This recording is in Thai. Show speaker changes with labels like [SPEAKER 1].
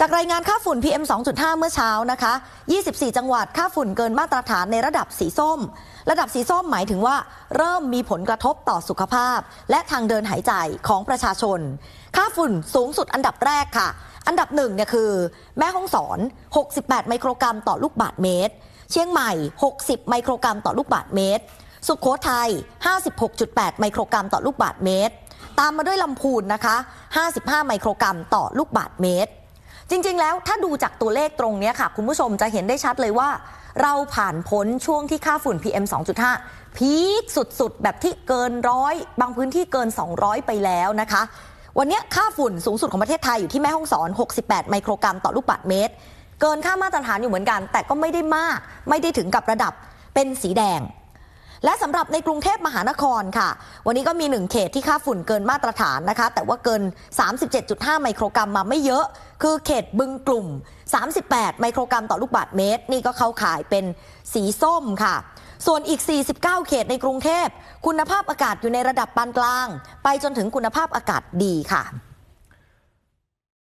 [SPEAKER 1] จากรายงานค่าฝุ่น PM 2.5 เมื่อเช้านะคะ 24 จังหวัดค่าฝุ่นเกินมาตรฐานในระดับสีส้ม ระดับสีส้มหมายถึงว่า เริ่มมีผลกระทบต่อสุขภาพ และทางเดินหายใจของประชาชน ค่าฝุ่นสูงสุดอันดับแรกค่ะ อันดับหนึ่งเนี่ยคือ แม่ฮ่องสอน 68 ไมโครกรัมต่อลูกบาศก์เมตร เชียงใหม่ 60 ไมโครกรัมต่อลูกบาศก์เมตร สุขโขทัย 56.8 ไมโครกรัมต่อลูกบาศก์เมตร ตามมาด้วยลำพูนนะคะ 55 ไมโครกรัมต่อลูกบาศก์เมตร จริง ๆ แล้วถ้าดูจากตัวเลขตรงนี้ค่ะ คุณผู้ชมจะเห็นได้ชัดเลยว่า เราผ่านพ้นช่วงที่ค่าฝุ่น PM 2.5 พีคสุด ๆ แบบที่เกินร้อยบางพื้นที่เกิน 200 ไปแล้วนะคะ วันนี้ค่าฝุ่นสูงสุดของประเทศไทยอยู่ที่แม่ฮ่องสอน 68 ไมโครกรัมต่อลูกบาศก์เมตร เกินค่ามาตรฐานอยู่เหมือนกัน แต่ก็ไม่ได้มาก ไม่ได้ถึงกับระดับเป็นสีแดง และสำหรับในกรุงเทพมหานครค่ะ วันนี้ก็มีหนึ่งเขตที่ค่าฝุ่นเกินมาตรฐานนะคะ แต่ว่าเกิน 37.5 ไมโครกรัมมาไม่เยอะ คือเขตบึงกลุ่ม 38 ไมโครกรัมต่อลูกบาศก์เมตร นี่ก็เข้าข่ายเป็นสีส้มค่ะ ส่วนอีก 49 เขตในกรุงเทพ คุณภาพอากาศอยู่ในระดับปานกลาง ไปจนถึงคุณภาพอากาศดีค่ะ